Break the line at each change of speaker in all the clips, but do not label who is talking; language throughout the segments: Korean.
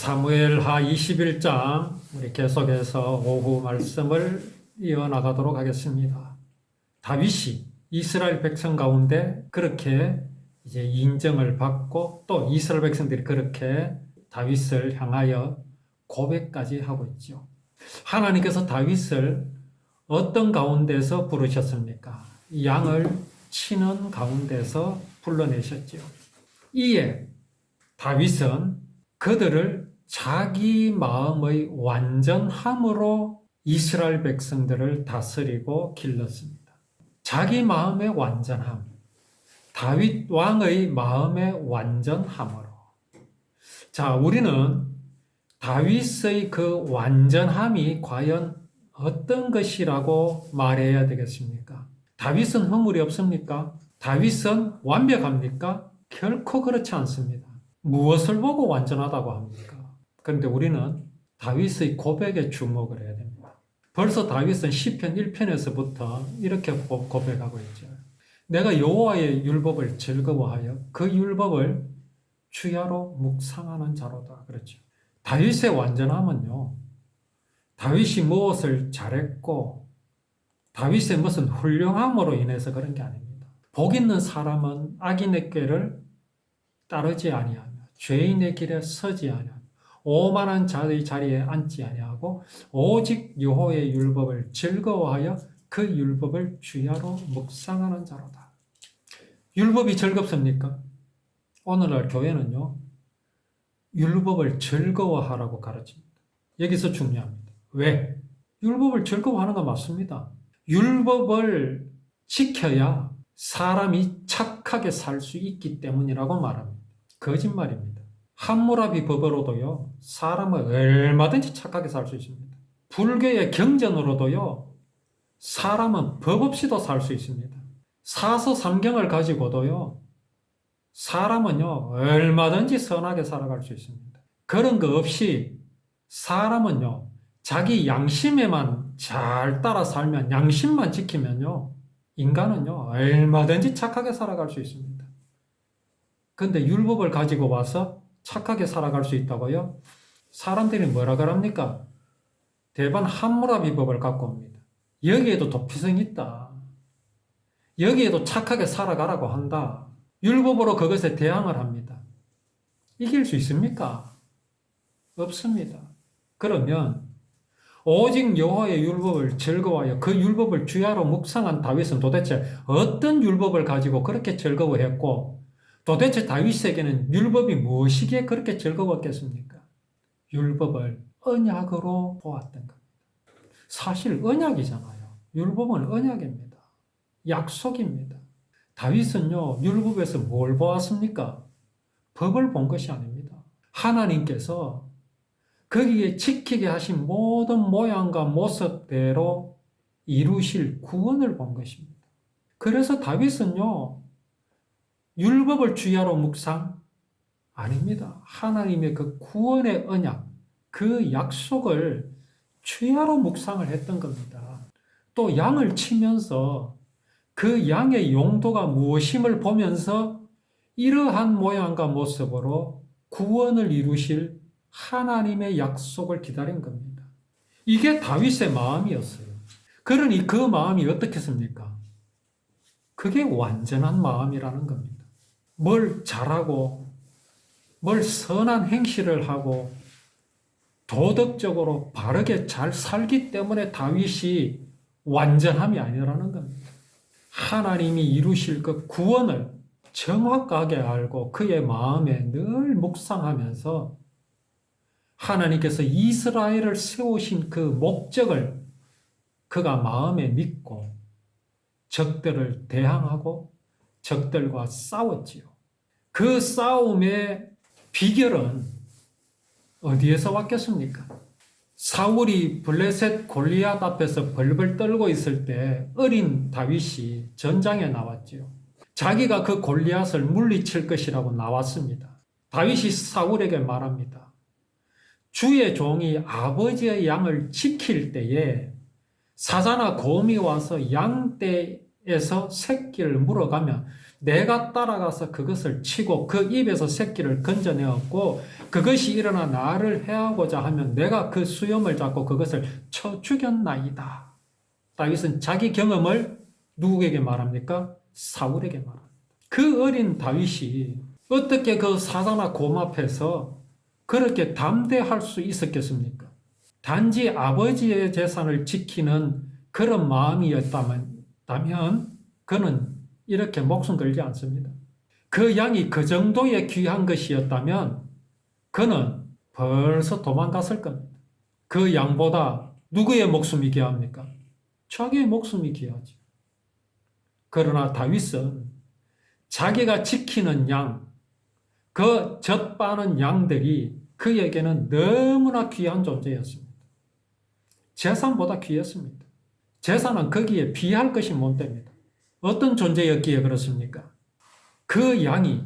사무엘하 21장 우리 계속해서 오후 말씀을 이어나가도록 하겠습니다. 다윗이 이스라엘 백성 가운데 그렇게 이제 인정을 받고 또 이스라엘 백성들이 그렇게 다윗을 향하여 고백까지 하고 있죠. 하나님께서 다윗을 어떤 가운데서 부르셨습니까? 양을 치는 가운데서 불러내셨죠. 이에 다윗은 그들을 자기 마음의 완전함으로 이스라엘 백성들을 다스리고 길렀습니다. 자기 마음의 완전함. 다윗 왕의 마음의 완전함으로. 자, 우리는 다윗의 그 완전함이 과연 어떤 것이라고 말해야 되겠습니까? 다윗은 허물이 없습니까? 다윗은 완벽합니까? 결코 그렇지 않습니다. 무엇을 보고 완전하다고 합니까? 그런데 우리는 다윗의 고백에 주목을 해야 됩니다. 벌써 다윗은 시편 1편에서부터 이렇게 고백하고 있죠. 내가 여호와의 율법을 즐거워하여 그 율법을 주야로 묵상하는 자로다. 그렇죠. 다윗의 완전함은요. 다윗이 무엇을 잘했고 다윗의 무슨 훌륭함으로 인해서 그런 게 아닙니다. 복 있는 사람은 악인의 꾀를 따르지 아니하며 죄인의 길에 서지 아니하며 오만한 자의 자리에 앉지 아니하고 오직 여호와의 율법을 즐거워하여 그 율법을 주야로 묵상하는 자로다. 율법이 즐겁습니까? 오늘날 교회는요. 율법을 즐거워하라고 가르칩니다. 여기서 중요합니다. 왜? 율법을 즐거워하는 건 맞습니다. 율법을 지켜야 사람이 착하게 살 수 있기 때문이라고 말합니다. 거짓말입니다. 함무라비 법으로도요, 사람은 얼마든지 착하게 살 수 있습니다. 불교의 경전으로도요, 사람은 법 없이도 살 수 있습니다. 사서 삼경을 가지고도요, 사람은요, 얼마든지 선하게 살아갈 수 있습니다. 그런 거 없이 사람은요, 자기 양심에만 잘 따라 살면, 양심만 지키면요, 인간은요, 얼마든지 착하게 살아갈 수 있습니다. 근데 율법을 가지고 와서 착하게 살아갈 수 있다고요? 사람들이 뭐라 그럽니까? 대반 함무라비 법을 갖고 옵니다. 여기에도 도피성이 있다. 여기에도 착하게 살아가라고 한다. 율법으로 그것에 대항을 합니다. 이길 수 있습니까? 없습니다. 그러면 오직 여호와의 율법을 즐거워하여 그 율법을 주야로 묵상한 다윗은 도대체 어떤 율법을 가지고 그렇게 즐거워했고 도대체 다윗에게는 율법이 무엇이기에 그렇게 즐거웠겠습니까? 율법을 언약으로 보았던 겁니다. 사실 언약이잖아요. 율법은 언약입니다. 약속입니다. 다윗은요, 율법에서 뭘 보았습니까? 법을 본 것이 아닙니다. 하나님께서 거기에 지키게 하신 모든 모양과 모습대로 이루실 구원을 본 것입니다. 그래서 다윗은요, 율법을 주야로 묵상? 아닙니다. 하나님의 그 구원의 언약, 그 약속을 주야로 묵상을 했던 겁니다. 또 양을 치면서 그 양의 용도가 무엇임을 보면서 이러한 모양과 모습으로 구원을 이루실 하나님의 약속을 기다린 겁니다. 이게 다윗의 마음이었어요. 그러니 그 마음이 어떻겠습니까? 그게 완전한 마음이라는 겁니다. 뭘 잘하고, 뭘 선한 행실을 하고, 도덕적으로 바르게 잘 살기 때문에 다윗이 완전함이 아니라는 겁니다. 하나님이 이루실 그 구원을 정확하게 알고 그의 마음에 늘 묵상하면서 하나님께서 이스라엘을 세우신 그 목적을 그가 마음에 믿고 적들을 대항하고 적들과 싸웠지요. 그 싸움의 비결은 어디에서 왔겠습니까? 사울이 블레셋 골리앗 앞에서 벌벌 떨고 있을 때 어린 다윗이 전장에 나왔지요. 자기가 그 골리앗을 물리칠 것이라고 나왔습니다. 다윗이 사울에게 말합니다. 주의 종이 아버지의 양을 지킬 때에 사자나 곰이 와서 양떼 에서 새끼를 물어가면 내가 따라가서 그것을 치고 그 입에서 새끼를 건져내었고 그것이 일어나 나를 해하고자 하면 내가 그 수염을 잡고 그것을 쳐 죽였나이다. 다윗은 자기 경험을 누구에게 말합니까? 사울에게 말합니다. 그 어린 다윗이 어떻게 그 사자나 곰 앞에서 그렇게 담대할 수 있었겠습니까? 단지 아버지의 재산을 지키는 그런 마음이었다면 다면 그는 이렇게 목숨 걸지 않습니다. 그 양이 그 정도의 귀한 것이었다면 그는 벌써 도망갔을 겁니다. 그 양보다 누구의 목숨이 귀합니까? 자기의 목숨이 귀하죠. 그러나 다윗은 자기가 지키는 양, 그 젖바는 양들이 그에게는 너무나 귀한 존재였습니다. 재산보다 귀했습니다. 재산은 거기에 비할 것이 못 됩니다. 어떤 존재였기에 그렇습니까? 그 양이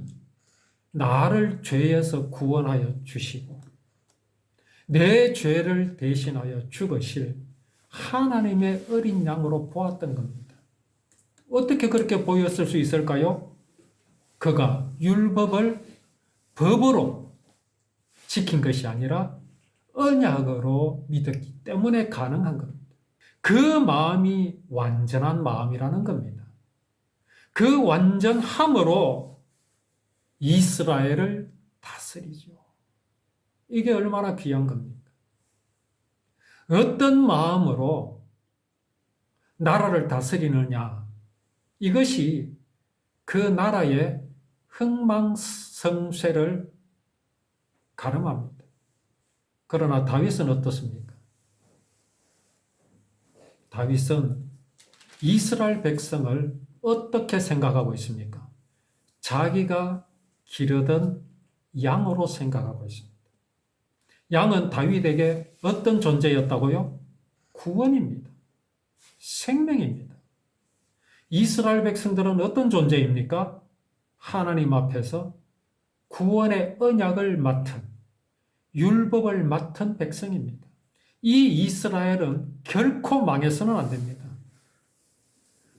나를 죄에서 구원하여 주시고 내 죄를 대신하여 죽으실 하나님의 어린 양으로 보았던 겁니다. 어떻게 그렇게 보였을 수 있을까요? 그가 율법을 법으로 지킨 것이 아니라 언약으로 믿었기 때문에 가능한 겁니다. 그 마음이 완전한 마음이라는 겁니다. 그 완전함으로 이스라엘을 다스리죠. 이게 얼마나 귀한 겁니까? 어떤 마음으로 나라를 다스리느냐. 이것이 그 나라의 흥망성쇠를 가름합니다. 그러나 다윗은 어떻습니까? 다윗은 이스라엘 백성을 어떻게 생각하고 있습니까? 자기가 기르던 양으로 생각하고 있습니다. 양은 다윗에게 어떤 존재였다고요? 구원입니다. 생명입니다. 이스라엘 백성들은 어떤 존재입니까? 하나님 앞에서 구원의 언약을 맡은 율법을 맡은 백성입니다. 이 이스라엘은 결코 망해서는 안 됩니다.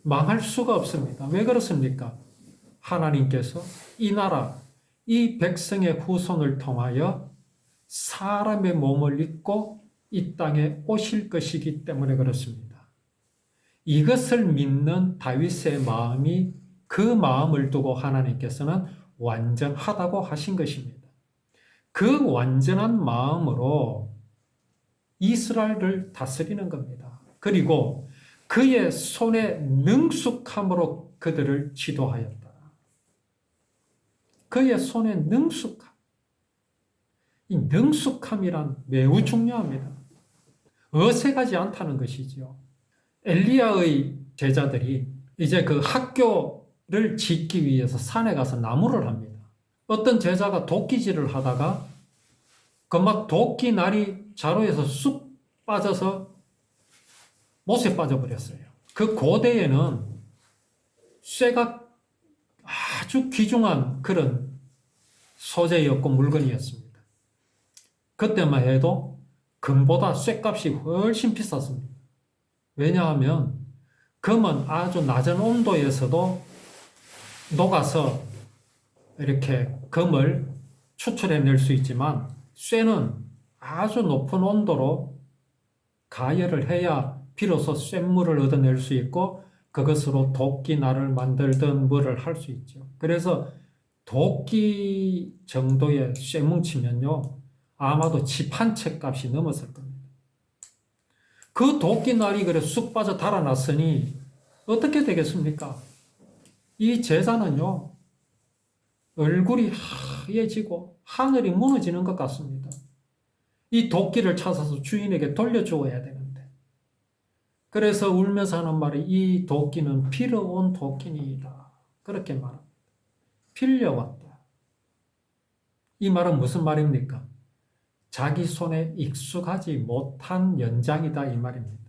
망할 수가 없습니다. 왜 그렇습니까? 하나님께서 이 나라, 이 백성의 후손을 통하여 사람의 몸을 입고 이 땅에 오실 것이기 때문에 그렇습니다. 이것을 믿는 다윗의 마음이 그 마음을 두고 하나님께서는 완전하다고 하신 것입니다. 그 완전한 마음으로 이스라엘을 다스리는 겁니다. 그리고 그의 손의 능숙함으로 그들을 지도하였다. 그의 손의 능숙함. 이 능숙함이란 매우 중요합니다. 어색하지 않다는 것이죠. 엘리야의 제자들이 이제 그 학교를 짓기 위해서 산에 가서 나무를 합니다. 어떤 제자가 도끼질을 하다가 그막 도끼 날이 자루에서 쑥 빠져서 못에 빠져버렸어요. 그 고대에는 쇠가 아주 귀중한 그런 소재였고 물건이었습니다. 그때만 해도 금보다 쇠값이 훨씬 비쌌습니다. 왜냐하면 금은 아주 낮은 온도에서도 녹아서 이렇게 금을 추출해낼 수 있지만 쇠는 아주 높은 온도로 가열을 해야 비로소 쇳물을 얻어낼 수 있고 그것으로 도끼날을 만들던 뭐를 할 수 있죠. 그래서 도끼 정도의 쇠뭉치면요. 아마도 집 한 채 값이 넘었을 겁니다. 그 도끼날이 그래 쑥 빠져 달아났으니 어떻게 되겠습니까? 이 제자는요. 얼굴이 하얘지고 하늘이 무너지는 것 같습니다. 이 도끼를 찾아서 주인에게 돌려주어야 되는데. 그래서 울면서 하는 말이 이 도끼는 빌어온 도끼니이다. 그렇게 말합니다. 빌려왔다. 이 말은 무슨 말입니까? 자기 손에 익숙하지 못한 연장이다 이 말입니다.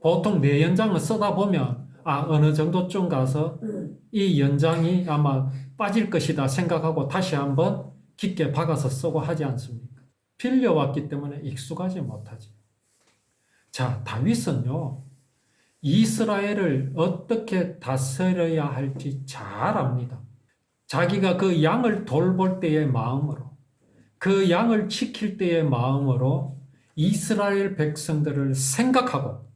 보통 내 연장을 쓰다 보면 아 어느 정도쯤 가서 이 연장이 아마 빠질 것이다 생각하고 다시 한번 깊게 박아서 쓰고 하지 않습니까? 빌려왔기 때문에 익숙하지 못하지. 자, 다윗은요, 이스라엘을 어떻게 다스려야 할지 잘 압니다. 자기가 그 양을 돌볼 때의 마음으로, 그 양을 지킬 때의 마음으로 이스라엘 백성들을 생각하고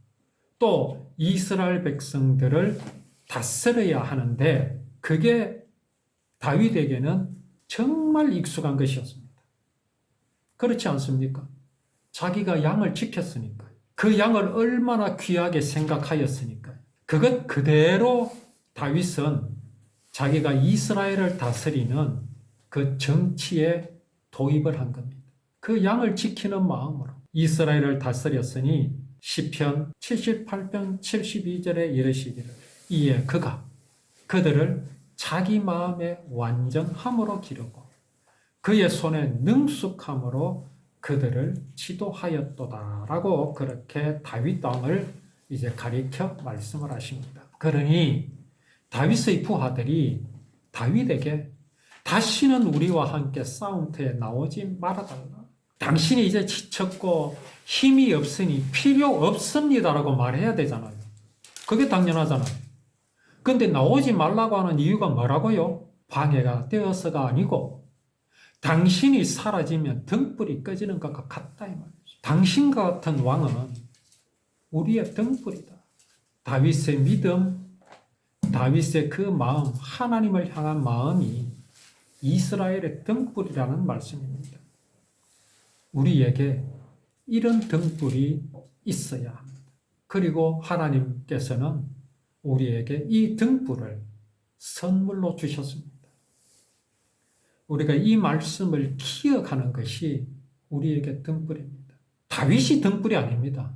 또 이스라엘 백성들을 다스려야 하는데 그게 다윗에게는 정말 익숙한 것이었습니다. 그렇지 않습니까? 자기가 양을 지켰으니까. 그 양을 얼마나 귀하게 생각하였으니까. 그것 그대로 다윗은 자기가 이스라엘을 다스리는 그 정치에 도입을 한 겁니다. 그 양을 지키는 마음으로 이스라엘을 다스렸으니 시편 78편 72절에 이르시기를 이에 그가 그들을 자기 마음의 완전함으로 기르고 그의 손에 능숙함으로 그들을 지도하였도다라고 그렇게 다윗 왕을 이제 가리켜 말씀을 하십니다. 그러니 다윗의 부하들이 다윗에게 다시는 우리와 함께 싸움터에 나오지 말아달라. 당신이 이제 지쳤고 힘이 없으니 필요 없습니다라고 말해야 되잖아요. 그게 당연하잖아요. 근데 나오지 말라고 하는 이유가 뭐라고요? 방해가 되어서가 아니고 당신이 사라지면 등불이 꺼지는 것과 같다 이 말이죠. 당신 같은 왕은 우리의 등불이다. 다윗의 믿음, 다윗의 그 마음, 하나님을 향한 마음이 이스라엘의 등불이라는 말씀입니다. 우리에게 이런 등불이 있어야 합니다. 그리고 하나님께서는 우리에게 이 등불을 선물로 주셨습니다. 우리가 이 말씀을 기억하는 것이 우리에게 등불입니다. 다윗이 등불이 아닙니다.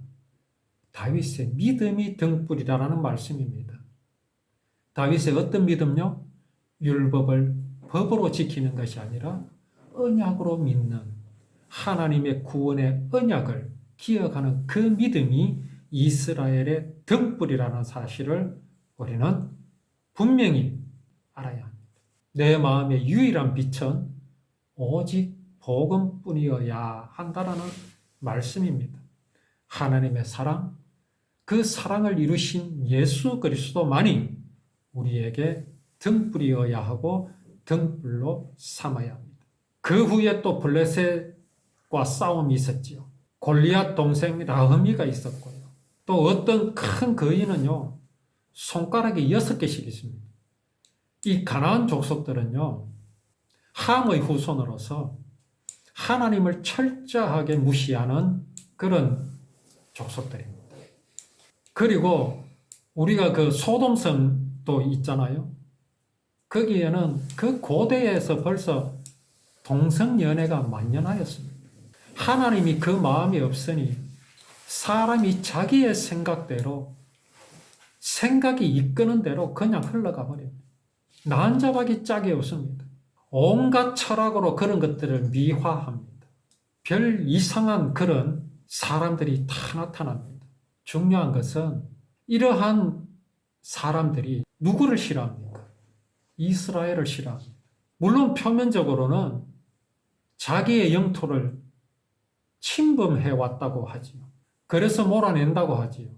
다윗의 믿음이 등불이라는 말씀입니다. 다윗의 어떤 믿음요? 율법을 법으로 지키는 것이 아니라 언약으로 믿는 하나님의 구원의 언약을 기억하는 그 믿음이 이스라엘의 등불이라는 사실을 우리는 분명히 알아야 합니다. 내 마음의 유일한 빛은 오직 복음뿐이어야 한다라는 말씀입니다. 하나님의 사랑, 그 사랑을 이루신 예수 그리스도만이 우리에게 등불이어야 하고 등불로 삼아야 합니다. 그 후에 또 블레셋과 싸움이 있었지요. 골리앗 동생 라흐미가 있었고요. 또 어떤 큰 거인은요, 손가락이 여섯 개씩 있습니다. 이 가나안 족속들은요, 함의 후손으로서 하나님을 철저하게 무시하는 그런 족속들입니다. 그리고 우리가 그 소돔성도 있잖아요. 거기에는 그 고대에서 벌써 동성연애가 만연하였습니다. 하나님이 그 마음이 없으니 사람이 자기의 생각대로 생각이 이끄는 대로 그냥 흘러가 버립니다. 난잡하기 짝이 없습니다. 온갖 철학으로 그런 것들을 미화합니다. 별 이상한 그런 사람들이 다 나타납니다. 중요한 것은 이러한 사람들이 누구를 싫어합니까? 이스라엘을 싫어합니다. 물론 표면적으로는 자기의 영토를 침범해 왔다고 하지요. 그래서 몰아낸다고 하지요.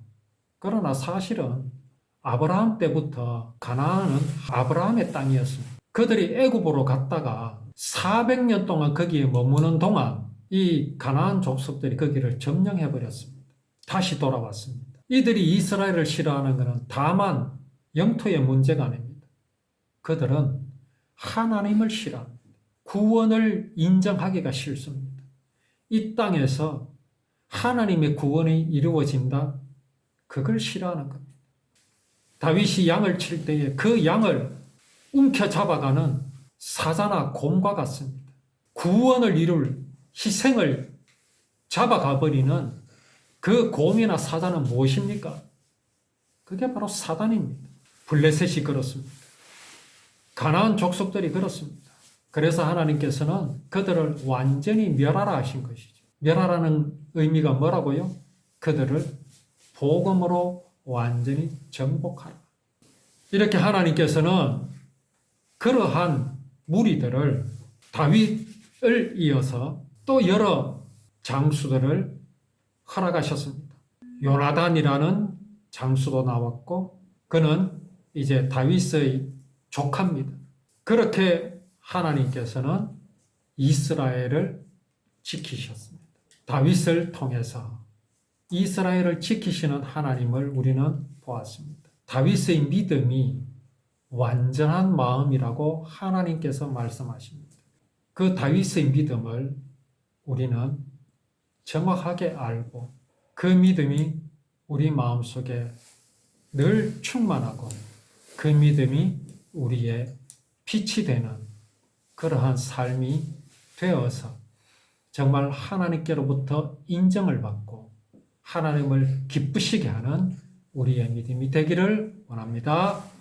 그러나 사실은 아브라함 때부터 가나안은 아브라함의 땅이었습니다. 그들이 애굽으로 갔다가 400년 동안 거기에 머무는 동안 이 가나안 족속들이 거기를 점령해 버렸습니다. 다시 돌아왔습니다. 이들이 이스라엘을 싫어하는 것은 다만 영토의 문제가 아닙니다. 그들은 하나님을 싫어합니다. 구원을 인정하기가 싫습니다. 이 땅에서 하나님의 구원이 이루어진다? 그걸 싫어하는 겁니다. 다윗이 양을 칠 때에 그 양을 움켜 잡아가는 사자나 곰과 같습니다. 구원을 이룰 희생을 잡아가 버리는 그 곰이나 사자는 무엇입니까? 그게 바로 사단입니다. 블레셋이 그렇습니다. 가나안 족속들이 그렇습니다. 그래서 하나님께서는 그들을 완전히 멸하라 하신 것이죠. 멸하라는 의미가 뭐라고요? 그들을 복음으로 완전히 정복하라. 이렇게 하나님께서는 그러한 무리들을 다윗을 이어서 또 여러 장수들을 허락하셨습니다. 요나단이라는 장수도 나왔고 그는 이제 다윗의 조카입니다. 그렇게 하나님께서는 이스라엘을 지키셨습니다. 다윗을 통해서 이스라엘을 지키시는 하나님을 우리는 보았습니다. 다윗의 믿음이 완전한 마음이라고 하나님께서 말씀하십니다. 그 다윗의 믿음을 우리는 정확하게 알고 그 믿음이 우리 마음속에 늘 충만하고 그 믿음이 우리의 빛이 되는 그러한 삶이 되어서 정말 하나님께로부터 인정을 받고 하나님을 기쁘시게 하는 우리의 믿음이 되기를 원합니다.